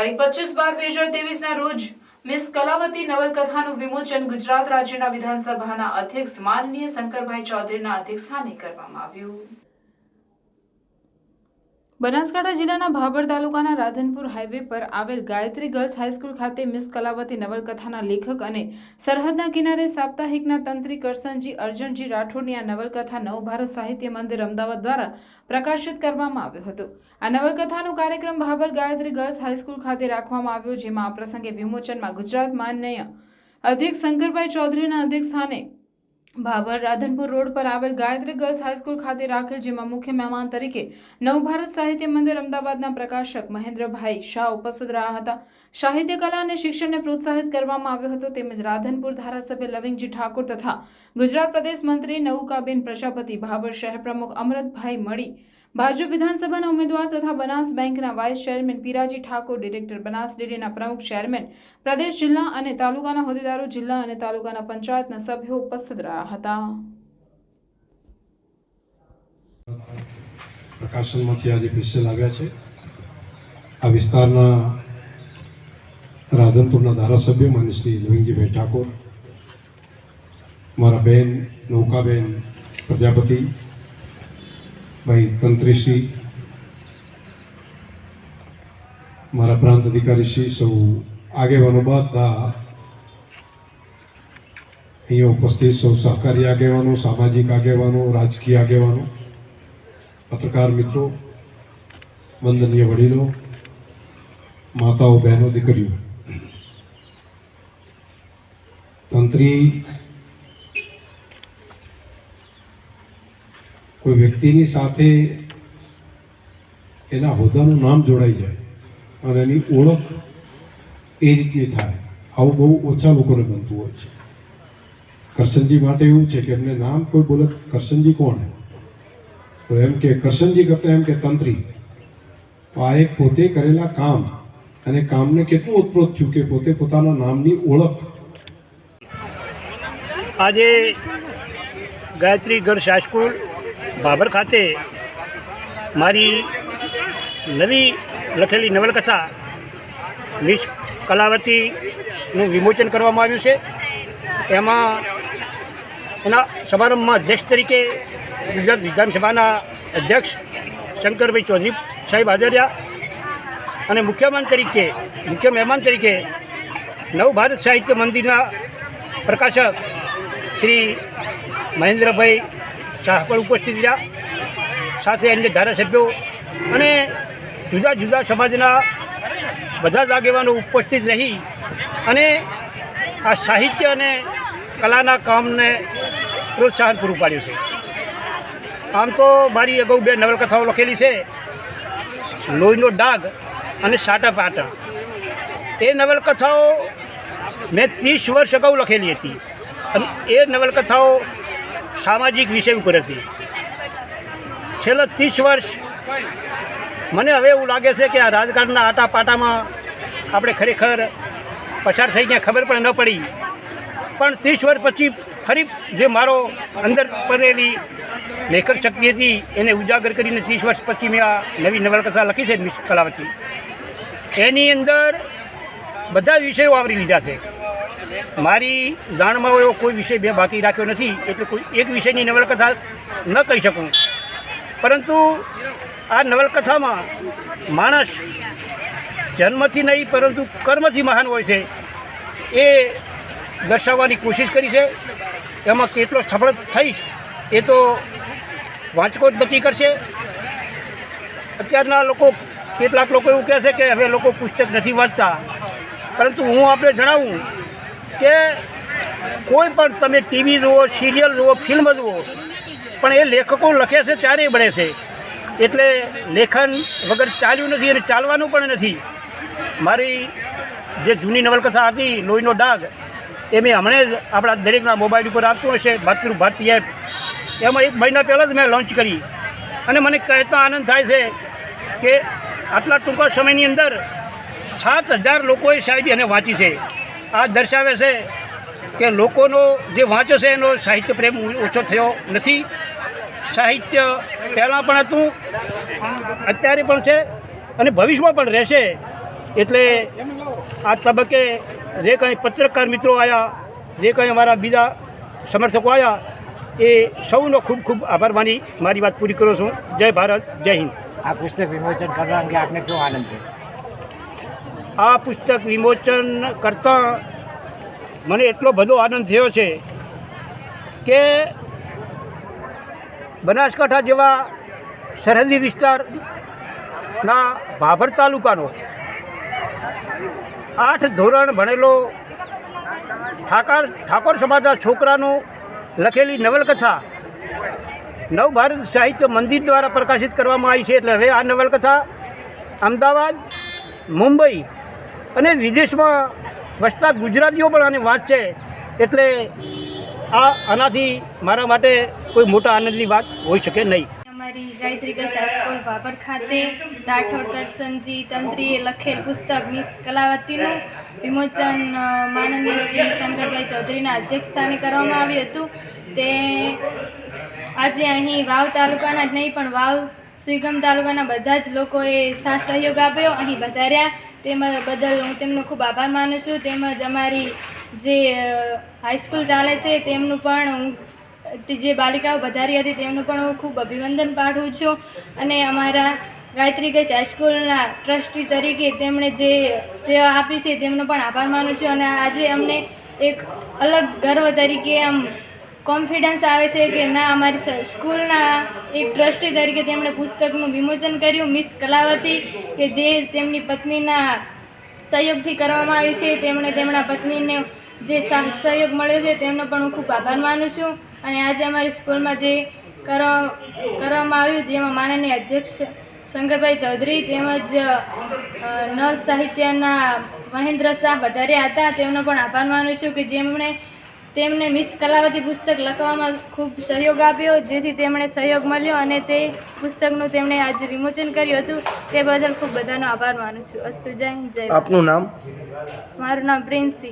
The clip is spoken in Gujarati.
તારીખ પચીસ બાર બે હજાર ત્રેવીસના રોજ મિસ કલાવતી નવલકથાનું વિમોચન ગુજરાત રાજ્યના વિધાનસભાના અધ્યક્ષ માનનીય શંકરભાઈ ચૌધરીના અધ્યક્ષસ્થાને કરવામાં આવ્યું. બનાસકાંઠા જિલ્લાના ભાભર તાલુકાના રાધનપુર હાઈવે પર આવેલ ગાયત્રી ગર્લ્સ હાઈસ્કૂલ ખાતે મિસ કલાવતી નવલકથાના લેખક અને સરહદના કિનારે સાપ્તાહિકના તંત્રી કરસનજી અર્જનજી રાઠોડની આ નવલકથા નવભારત સાહિત્ય મંદિર અમદાવાદ દ્વારા પ્રકાશિત કરવામાં આવ્યો હતો. આ નવલકથાનો કાર્યક્રમ ભાભર ગાયત્રી ગર્લ્સ હાઈસ્કૂલ ખાતે રાખવામાં આવ્યો, જેમાં આ પ્રસંગે વિમોચનમાં ગુજરાત માનનીય અધ્યક્ષ શંકરભાઈ ચૌધરીના અધ્યક્ષ સ્થાને ભાભર રાધનપુર રોડ પર આવેલ ગાયત્રી ગર્લ્સ હાઈસ્કૂલ ખાતે રાખેલ જેમાં મુખ્ય મહેમાન તરીકે નવભારત સાહિત્ય મંદિર અમદાવાદના પ્રકાશક મહેન્દ્રભાઈ શાહ ઉપસ્થિત રહ્યા હતા. સાહિત્ય કલા અને શિક્ષણને પ્રોત્સાહિત કરવામાં આવ્યો હતો તેમજ રાધનપુર ધારાસભ્ય લવિંગજી ઠાકોર તથા ગુજરાત પ્રદેશ મંત્રી નૌકાબેન પ્રજાપતિ ભાભર શહેર પ્રમુખ અમરતભાઈ મળી ભાજપ વિધાનસભાના ઉમેદવાર તથા બનાસ બેંકના vice chairman Piraji Thakor, director Banas ડેરીના પ્રમુખ ચેરમેન પ્રદેશ જિલ્લા અને તાલુકાના હોદ્દેદારો જિલ્લા અને તાલુકાના પંચાયતના સભ્યો ઉપસ્થિત રહ્યા હતા. પ્રકાશનમાંથી આજે પિસ્તલ આવ્યા છે. આ વિસ્તારના રાધનપુરના ધારાસભ્ય માન્ય શ્રી લવિંગજીભાઈ ઠાકોર, મારા બેન, નૌકાબેન, પ્રજાપતિ ભાઈ તંત્રીશ્રી, મારા પ્રાંત અધિકારીશ્રી સૌ આગેવાનો બધા અહીંયા ઉપસ્થિત સૌ સહકારી આગેવાનો, સામાજિક આગેવાનો, રાજકીય આગેવાનો, પત્રકાર મિત્રો, વંદનીય વડીલો, માતાઓ, બહેનો, દીકરીઓ. તંત્રી કોઈ વ્યક્તિની સાથે એના હોદ્દાનું નામ જોડાઈ જાય અને એની ઓળખ એ રીતની થાય. આવું બહુ ઓછા લોકોને બનતું હોય છે. કરશનજી માટે એવું છે કે એમને નામ કોઈ બોલે, કરશનજી કોણ તો એમ કે, કરશનજી કરતા એમ કે, તંત્રી તો આ એક પોતે કરેલા કામ અને કામને કેટલું ઉત્પ્રોત થયું કે પોતે પોતાના નામની ઓળખ આજે ગાયત્રી ગઢ હાઈસ્કૂલ બાબર ખાતે મારી નવી લખેલી નવલકથા મિસ કલાવતીનું વિમોચન કરવામાં આવ્યું છે. એમાં એના સમારંભમાં અધ્યક્ષ તરીકે ગુજરાત વિધાનસભાના અધ્યક્ષ શંકરભાઈ ચૌધરી સાહેબ હાજર અને મુખ્ય તરીકે, મુખ્ય મહેમાન તરીકે નવ ભારત સાહિત્ય મંદિરના પ્રકાશક શ્રી મહેન્દ્રભાઈ શાહ પણ ઉપસ્થિત રહ્યા. સાથે અન્ય ધારાસભ્યો અને જુદા જુદા સમાજના બધા જ આગેવાનો ઉપસ્થિત રહી અને આ સાહિત્ય અને કલાના કામને પ્રોત્સાહન પૂરું પાડ્યું છે. આમ તો મારી અગાઉ બે નવલકથાઓ લખેલી છે. લોહીનો ડાઘ અને સાટા પાટા. એ નવલકથાઓ મેં ત્રીસ વર્ષ અગાઉ લખેલી હતી. અને એ નવલકથાઓ સામાજિક વિષય ઉપર હતી. છેલ્લા ત્રીસ વર્ષ મને હવે એવું લાગે છે કે આ રાજકારણના આટા પાટામાં આપણે ખરેખર પસાર થઈ ગયા ખબર પણ ન પડી. પણ ત્રીસ વર્ષ પછી ફરી જે મારો અંદર પડેલી લેખક શક્તિ હતી, એને ઉજાગર કરીને ત્રીસ વર્ષ પછી મેં આ નવી નવલકથા લખી છે મિસ કલાવતી. એની અંદર બધા વિષયો આવરી લીધા છે. મારી જાણમાં એવો કોઈ વિષય મેં બાકી રાખ્યો નથી, એટલે કોઈ એક વિષયની નવલકથા ન કહી શકું. પરંતુ આ નવલકથામાં માણસ જન્મથી નહીં, પરંતુ કર્મથી મહાન હોય છે. એ દર્શાવવાની કોશિશ કરી છે. એમાં કેટલો સફળ થઈશ, એ તો વાંચકો જ નક્કી કરશે. અત્યારના લોકો, કેટલાક લોકો એવું કહે છે કે હવે લોકો પુસ્તક નથી વાંચતા. પરંતુ હું આપણે જણાવું કે કોઈ પણ તમે ટીવી જુઓ સિરિયલ જુઓ ફિલ્મ જુઓ, પણ એ લેખકો લખે છે ત્યારે બને છે. એટલે લેખન વગર ચાલ્યું નથી અને ચાલવાનું પણ નથી. મારી જે જૂની નવલકથા હતી, લોહીનો ડાઘ, એ મેં હમણાં જ આપણા દરેકના મોબાઈલ ઉપર આપતું હશે માતૃ ભારતી એપ. એમાં એક મહિના પહેલાં જ મેં લોન્ચ કરી. અને મને કહેતા આનંદ થાય છે કે આટલા ટૂંકા સમયની અંદર સાત હજાર લોકોએ સાહેબ એને વાંચી છે. આ દર્શાવે છે કે લોકોનો જે વાંચો છે એનો સાહિત્ય પ્રેમ ઓછો થયો નથી. સાહિત્ય પહેલાં પણ હતું, અત્યારે પણ છે અને ભવિષ્યમાં પણ રહેશે. એટલે આ તબક્કે જે કંઈ પત્રકાર મિત્રો આવ્યા, જે કંઈ અમારા બીજા સમર્થકો આવ્યા, એ સૌનો ખૂબ ખૂબ આભાર માની મારી વાત પૂરી કરું છું. જય ભારત, જય હિન્દ. આ પુસ્તક વિમોચન કરવા અંગે આપને કેવો આનંદ છે? આ પુસ્તક વિમોચન કરતાં મને એટલો બધો આનંદ થયો છે કે બનાસકાંઠા જેવા સરહદી વિસ્તારના ભાભર તાલુકાનો આઠ ધોરણ ભણેલો ઠાકર, ઠાકોર સમાજના છોકરાનું લખેલી નવલકથા નવભારત સાહિત્ય મંદિર દ્વારા પ્રકાશિત કરવામાં આવી છે. એટલે હવે આ નવલકથા અમદાવાદ, મુંબઈ અને વિદેશમાં વસતા ગુજરાતીઓ પણ આની વાત છે. એટલે આ આનાથી મારા માટે કોઈ મોટા આનંદની વાત હોઈ શકે નહીં. અમારી ગાયત્રી ગર્લ્સ હાઈસ્કૂલ બાબર ખાતે રાઠોડ, કરસનજી, તંત્રીએ લખેલ પુસ્તક મિસ કલાવતીનું વિમોચન માનનીય શ્રી શંકરભાઈ ચૌધરીના અધ્યક્ષસ્થાને કરવામાં આવ્યું હતું. તે આજે અહીં વાવ તાલુકાના જ નહીં, પણ વાવ સુઈગમ તાલુકાના બધા જ લોકોએ સાથ સહયોગ આપ્યો. અહીં વધાર્યા તેમજ બદલ હું તેમનો ખૂબ આભાર માનું છું. તેમજ અમારી જે હાઈસ્કૂલ ચાલે છે તેમનું પણ હું જે બાલિકાઓ વધારી હતી તેમનું પણ હું ખૂબ અભિનંદન પાઠવું છું. અને અમારા ગાયત્રી ગેસ હાઈસ્કૂલના ટ્રસ્ટી તરીકે તેમણે જે સેવા આપી છે તેમનો પણ આભાર માનું છું. અને આજે અમને એક અલગ ગર્વ તરીકે આમ કોન્ફિડન્સ આવે છે કે ના, અમારી સ્કૂલના એક ટ્રસ્ટી તરીકે તેમણે પુસ્તકનું વિમોચન કર્યું. મિસ કલાવતી, કે જે તેમની પત્નીના સહયોગથી કરવામાં આવ્યું છે, તેમણે તેમના પત્નીને જે સહયોગ મળ્યો છે, તેમનો પણ હું ખૂબ આભાર માનું છું. અને આજે અમારી સ્કૂલમાં જે કરવા કરવામાં આવ્યું, જેમાં માનનીય અધ્યક્ષ શંકરભાઈ ચૌધરી તેમજ નવ સાહિત્યના મહેન્દ્ર શાહ વધારે હતા, તેમનો પણ આભાર માનું છું કે જેમણે તેમને મિસ કલાવતી પુસ્તક લખવામાં ખૂબ સહયોગ આપ્યો જેથી તેમણે સહયોગ મળ્યો અને તે પુસ્તકનું તેમણે આજે વિમોચન કર્યું હતું. તે બદલ ખૂબ બધાનો આભાર માનું છું. અસ્તુ જય જય આપનું નામ? મારું નામ પ્રિન્સી.